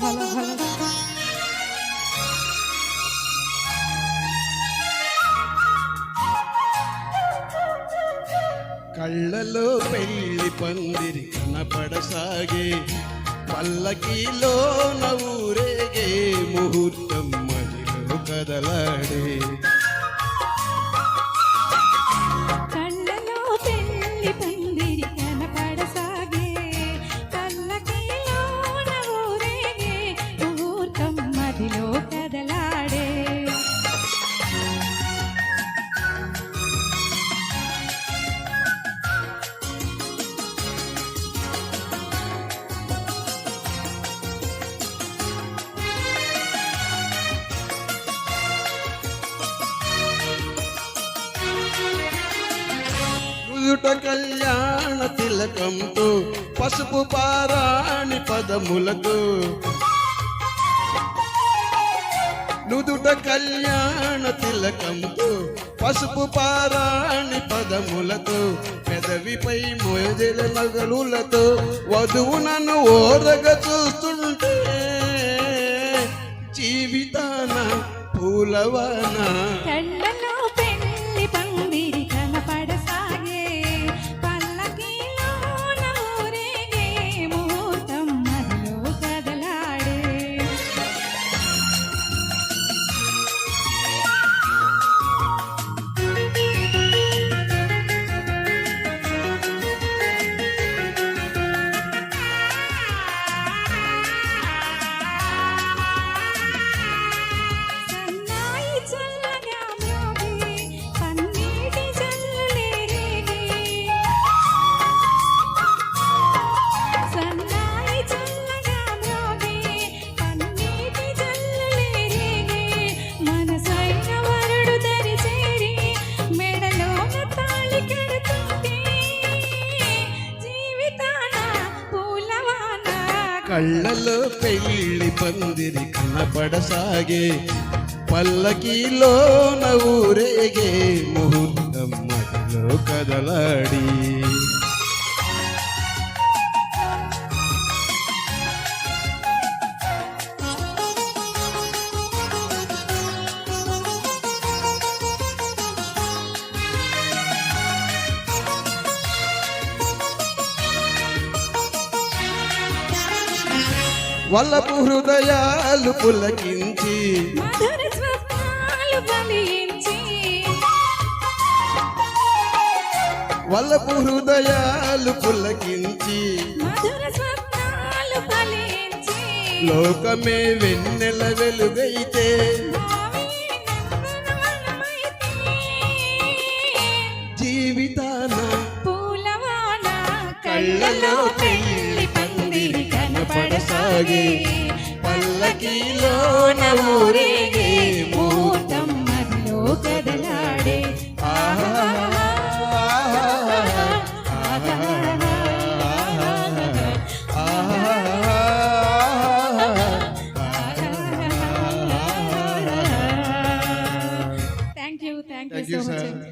హల హల కళ్ళలో పెళ్ళి పందిరి కనపడసాగే పల్లకిలో నవ్వురేగే ముహూర్తం మదిలో కదలాడే. నుదుట కళ్యాణ తిలకంతో పసుపు పారాణి పదములతో. నుదుట కళ్యాణ తిలకంతో పసుపు పారాణి పదములతో పెదవిపై మోజల నగలులతో వధువు నన్ను ఓరగ చూస్తుంటే జీవితాన పూలవాన కళ్ళలో పెళ్ళి పందిరి కనపడసాగే. పల్లకిలో ఊరేగే ముహూర్తం మదిలో కదలాడి. వల్లపు హృదయాలు పులకించి. వల్లపు హృదయాలు పులకించి. లోకమే వెన్నెల వెలుగైతే. జీవితాన పూలవాన కళ్ళలో పందిరి పడసాగే పల్లకిలోన ఊరేగే మూతం మధ్యలో కదలాడే thank you thank you so much